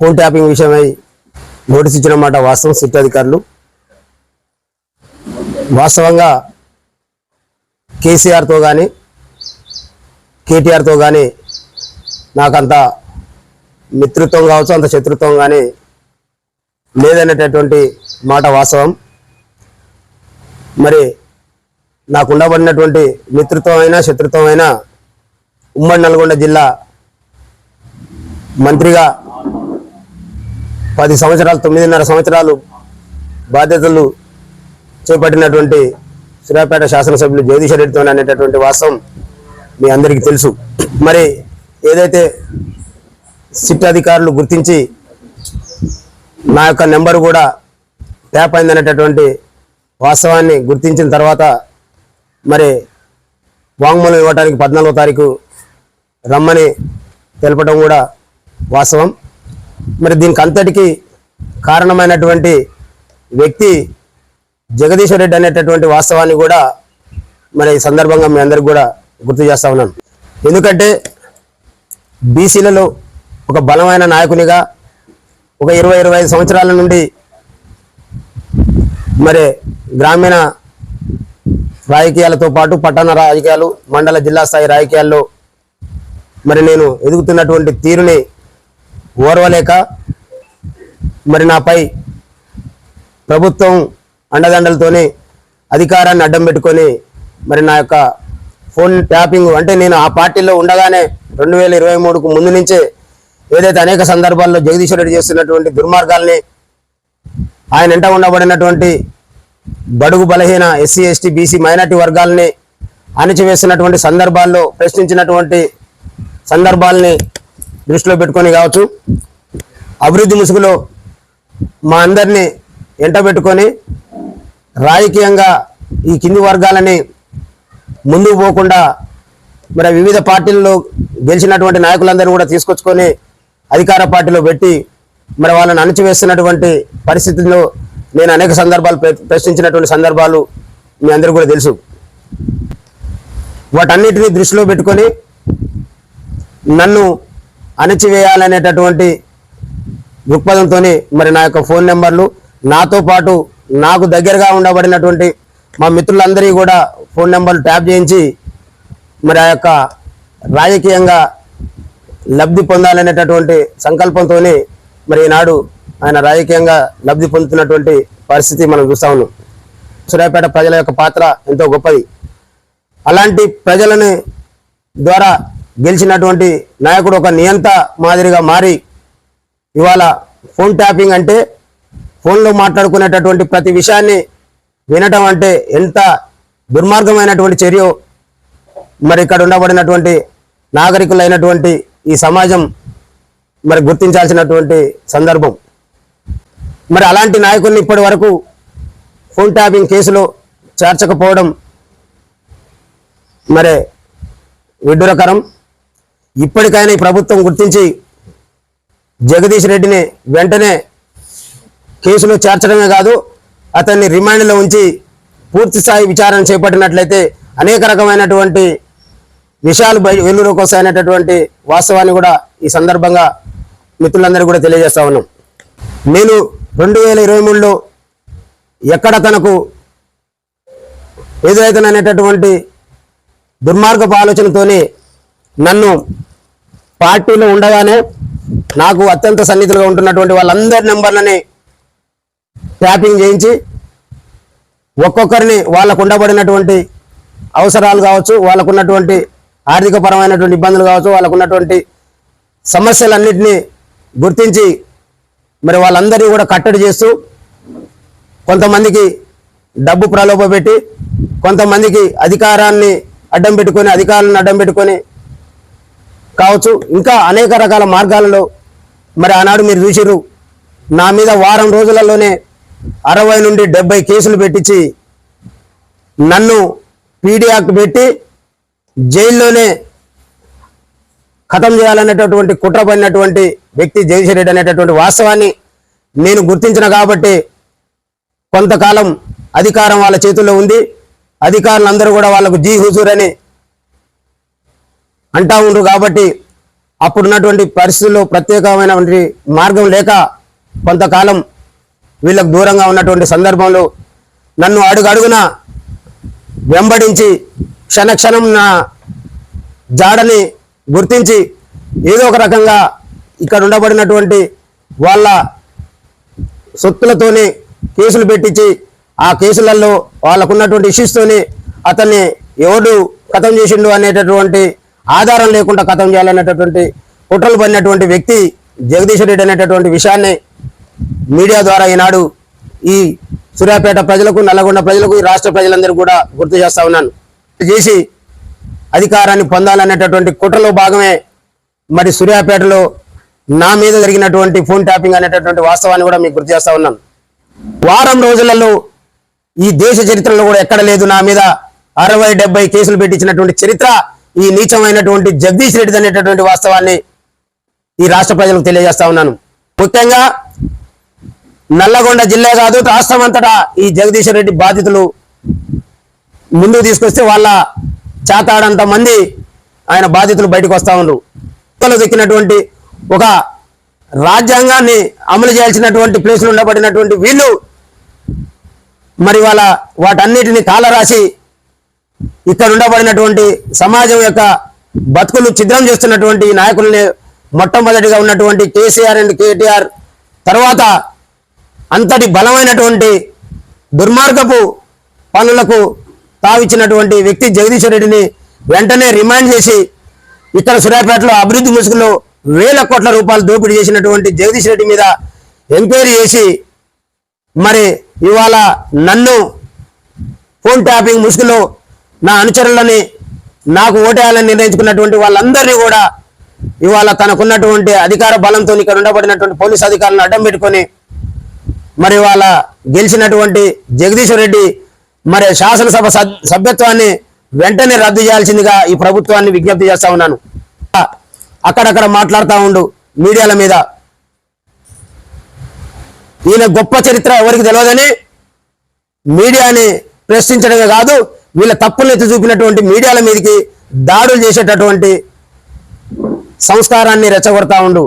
Phone tapping విషయమై notice ఇచ్చిన మాట వాస్తవం సిట్ అధికారులు. వాస్తవంగా కేసీఆర్తో కానీ కేటీఆర్తో కానీ నాకంత మిత్రత్వం కావచ్చు అంత శత్రుత్వం కానీ లేదనేటటువంటి మాట వాస్తవం. మరి నాకు ఉండబడినటువంటి మిత్రత్వం అయినా శత్రుత్వం అయినా ఉమ్మడి నల్గొండ జిల్లా మంత్రిగా పది సంవత్సరాలు తొమ్మిదిన్నర సంవత్సరాలు బాధ్యతలు చేపట్టినటువంటి సూర్యాపేట శాసనసభ్యులు జగదీశ్వర్ రెడ్డితో అనేటటువంటి వాస్తవం మీ అందరికీ తెలుసు. మరి ఏదైతే సిట్ అధికారులు గుర్తించి నా యొక్క నెంబర్ కూడా ట్యాప్ అయిందనేటటువంటి వాస్తవాన్ని గుర్తించిన తర్వాత మరి వాంగ్మూలం ఇవ్వడానికి పద్నాలుగో తారీఖు రమ్మని తెలపడం కూడా వాస్తవం. మరి దీనికి అంతటికి కారణమైనటువంటి వ్యక్తి జగదీశ్వర్ రెడ్డి అనేటటువంటి వాస్తవాన్ని కూడా మరి ఈ సందర్భంగా మీ అందరికి కూడా గుర్తు చేస్తా ఉన్నాను. ఎందుకంటే బీసీలలో ఒక బలమైన నాయకునిగా ఒక ఇరవై ఇరవై ఐదు సంవత్సరాల నుండి మరి గ్రామీణ రాజకీయాలతో పాటు పట్టణ రాజకీయాలు మండల జిల్లా స్థాయి రాజకీయాల్లో మరి నేను ఎదుగుతున్నటువంటి తీరుని ఓర్వలేక మరి నాపై ప్రభుత్వం అండదండలతోని అధికారాన్ని అడ్డం పెట్టుకొని మరి నా యొక్క ఫోన్ ట్యాపింగ్ అంటే నేను ఆ పార్టీలో ఉండగానే రెండు వేల ఇరవై మూడుకు ముందు నుంచే ఏదైతే అనేక సందర్భాల్లో జగదీశ్వర్ రెడ్డి చేస్తున్నటువంటి దుర్మార్గాల్ని ఆయన వెంట ఉండబడినటువంటి బడుగు బలహీన ఎస్సీ ఎస్టీ బీసీ మైనార్టీ వర్గాల్ని అణచివేస్తున్నటువంటి సందర్భాల్లో ప్రశ్నించినటువంటి సందర్భాల్ని దృష్టిలో పెట్టుకొని కావచ్చు. అభివృద్ధి ముసుగులో మా అందరినీ ఎంట పెట్టుకొని రాజకీయంగా ఈ కింది వర్గాలని ముందుకు పోకుండా మరి వివిధ పార్టీల్లో గెలిచినటువంటి నాయకులందరినీ కూడా తీసుకొచ్చుకొని అధికార పార్టీలో పెట్టి మరి వాళ్ళని అణచివేస్తున్నటువంటి పరిస్థితుల్లో నేను అనేక సందర్భాలు ప్ర- ప్రశ్నించినటువంటి సందర్భాలు మీ అందరికీ కూడా తెలుసు. వాటన్నిటిని దృష్టిలో పెట్టుకొని నన్ను అణచివేయాలనేటటువంటి దృక్పథంతో మరి నా యొక్క ఫోన్ నెంబర్లు నాతో పాటు నాకు దగ్గరగా ఉండబడినటువంటి మా మిత్రులందరికీ కూడా ఫోన్ నెంబర్లు ట్యాప్ చేయించి మరి ఆ యొక్క రాజకీయంగా లబ్ధి పొందాలనేటటువంటి సంకల్పంతో మరి ఈనాడు ఆయన రాజకీయంగా లబ్ధి పొందుతున్నటువంటి పరిస్థితి మనం చూస్తా ఉన్నాం. సూర్యాపేట ప్రజల యొక్క పాత్ర ఎంతో గొప్పది. అలాంటి ప్రజలని ద్వారా గెలిచినటువంటి నాయకుడు ఒక నియంత మాదిరిగా మారి ఇవాళ ఫోన్ ట్యాపింగ్ అంటే ఫోన్లో మాట్లాడుకునేటటువంటి ప్రతి విషయాన్ని వినటం అంటే ఎంత దుర్మార్గమైనటువంటి చర్యో మరి ఇక్కడ ఉండబడినటువంటి నాగరికులైనటువంటి ఈ సమాజం మరి గుర్తించాల్సినటువంటి సందర్భం. మరి అలాంటి నాయకుల్ని ఇప్పటి వరకు ఫోన్ ట్యాపింగ్ కేసులో చేర్చకపోవడం మరి విడ్డూరకరం. ఇప్పటికైనా ఈ ప్రభుత్వం గుర్తించి జగదీష్ రెడ్డిని వెంటనే కేసులో చేర్చడమే కాదు అతన్ని రిమాండ్లో ఉంచి పూర్తి స్థాయి విచారణ చేపట్టినట్లయితే అనేక రకమైనటువంటి విషయాలు బయ వెలుగులోకి వస్తాయనేటటువంటి వాస్తవాన్ని కూడా ఈ సందర్భంగా మిత్రులందరికీ కూడా తెలియజేస్తా ఉన్నాం. నేను రెండు వేల ఇరవై మూడులో ఎక్కడ తనకు ఎదురైతననేటటువంటి దుర్మార్గపు ఆలోచనతోనే నన్ను పార్టీలో ఉండగానే నాకు అత్యంత సన్నిహితులుగా ఉంటున్నటువంటి వాళ్ళందరి నెంబర్లని ట్యాపింగ్ చేయించి ఒక్కొక్కరిని వాళ్ళకు ఉండబడినటువంటి అవసరాలు కావచ్చు వాళ్ళకు ఉన్నటువంటి ఆర్థిక పరమైనటువంటి ఇబ్బందులు కావచ్చు వాళ్ళకు ఉన్నటువంటి సమస్యలన్నింటినీ గుర్తించి మరి వాళ్ళందరినీ కూడా కట్టడి చేస్తూ కొంతమందికి డబ్బు ప్రలోభ పెట్టి కొంతమందికి అధికారాన్ని అడ్డం పెట్టుకొని అధికారాలను అడ్డం పెట్టుకొని కావచ్చు. ఇంకా అనేక రకాల మార్గాలలో మరి ఆనాడు మీరు చూసిరు నా మీద వారం రోజులలోనే అరవై నుండి డెబ్బై కేసులు పెట్టించి నన్ను పీడీ యాక్ట్ పెట్టి జైల్లోనే ఖతం చేయాలనేటటువంటి కుట్ర పడినటువంటి వ్యక్తి జగదీశ్వర్ రెడ్డి అనేటటువంటి వాస్తవాన్ని నేను గుర్తించిన కాబట్టి కొంతకాలం అధికారం వాళ్ళ చేతుల్లో ఉంది. అధికారులందరూ కూడా వాళ్ళకు జీ హుజూర్ అని అంటా ఉండ్రు కాబట్టి అప్పుడున్నటువంటి పరిస్థితుల్లో ప్రత్యేకమైనటువంటి మార్గం లేక కొంతకాలం వీళ్ళకు దూరంగా ఉన్నటువంటి సందర్భంలో నన్ను అడుగడుగున వెంబడించి క్షణక్షణం నా జాడని గుర్తించి ఏదో ఒక రకంగా ఇక్కడ ఉండబడినటువంటి వాళ్ళ సొత్తులతోనే కేసులు పెట్టించి ఆ కేసులలో వాళ్ళకున్నటువంటి ఇష్యూస్తోనే అతన్ని ఎవడు కథం చేసిండు అనేటటువంటి ఆధారం లేకుండా కథం చేయాలనేటటువంటి కుట్రలు పడినటువంటి వ్యక్తి జగదీష్ రెడ్డి అనేటటువంటి విషయాన్ని మీడియా ద్వారా ఈనాడు ఈ సూర్యాపేట ప్రజలకు నల్లగొండ ప్రజలకు ఈ రాష్ట్ర ప్రజలందరూ కూడా గుర్తు చేస్తా ఉన్నాను. చేసి అధికారాన్ని పొందాలనేటటువంటి కుట్రలో భాగమే మరి సూర్యాపేటలో నా మీద జరిగినటువంటి ఫోన్ ట్యాపింగ్ అనేటటువంటి వాస్తవాన్ని కూడా మీకు గుర్తు చేస్తా ఉన్నాను. వారం రోజులలో ఈ దేశ చరిత్రలో కూడా ఎక్కడ లేదు నా మీద అరవై డెబ్బై కేసులు పెట్టించినటువంటి చరిత్ర. ఈ నీచమైనటువంటి జగదీష్ రెడ్డి అనేటటువంటి వాస్తవాన్ని ఈ రాష్ట్ర ప్రజలకు తెలియజేస్తా ఉన్నాను. ముఖ్యంగా నల్లగొండ జిల్లా కాదు రాష్ట్రం అంతటా ఈ జగదీష్ రెడ్డి బాధితులు ముందుకు తీసుకొస్తే వాళ్ళ చేతాడంత మంది ఆయన బాధితులు బయటకు వస్తూ ఉన్నారు కుక్కలు దక్కినటువంటి ఒక రాజ్యాంగాన్ని అమలు చేయాల్సినటువంటి ప్లేసులు ఉండబడినటువంటి వీళ్ళు మరి వాళ్ళ వాటన్నిటిని కాలరాసి ఇక్కడ ఉండబడినటువంటి సమాజం యొక్క బతుకులు ఛిద్రం చేస్తున్నటువంటి నాయకుల్ని మొట్టమొదటిగా ఉన్నటువంటి కేసీఆర్ అండ్ కేటీఆర్ తర్వాత అంతటి బలమైనటువంటి దుర్మార్గపు పనులకు తావిచ్చినటువంటి వ్యక్తి జగదీశ్వర్ రెడ్డిని వెంటనే రిమాండ్ చేసి ఇక్కడ సూర్యాపేటలో అభివృద్ధి ముసుగులో వేల కోట్ల రూపాయలు దోపిడీ చేసినటువంటి జగదీష్ రెడ్డి మీద ఎంక్వైరీ చేసి మరి ఇవాళ నన్ను ఫోన్ ట్యాపింగ్ ముసుగులో నా అనుచరులని నాకు ఓటేయాలని నిర్ణయించుకున్నటువంటి వాళ్ళందరినీ కూడా ఇవాళ తనకున్నటువంటి అధికార బలంతో ఇక్కడ ఉండబడినటువంటి పోలీస్ అధికారులను అడ్డం పెట్టుకొని మరి వాళ్ళ గెలిచినటువంటి జగదీశ్వర్ రెడ్డి మరి శాసనసభ సభ్యత్వాన్ని వెంటనే రద్దు చేయాల్సిందిగా ఈ ప్రభుత్వాన్ని విజ్ఞప్తి చేస్తా ఉన్నాను. అక్కడక్కడ మాట్లాడుతూ ఉండు మీడియాల మీద. ఈయన గొప్ప చరిత్ర ఎవరికి తెలియదని మీడియాని ప్రశ్నించడమే కాదు వీళ్ళ తప్పులు ఎత్తి చూపినటువంటి మీడియాల మీదకి దాడులు చేసేటటువంటి సంస్కారాన్ని రెచ్చగొడతా ఉండు.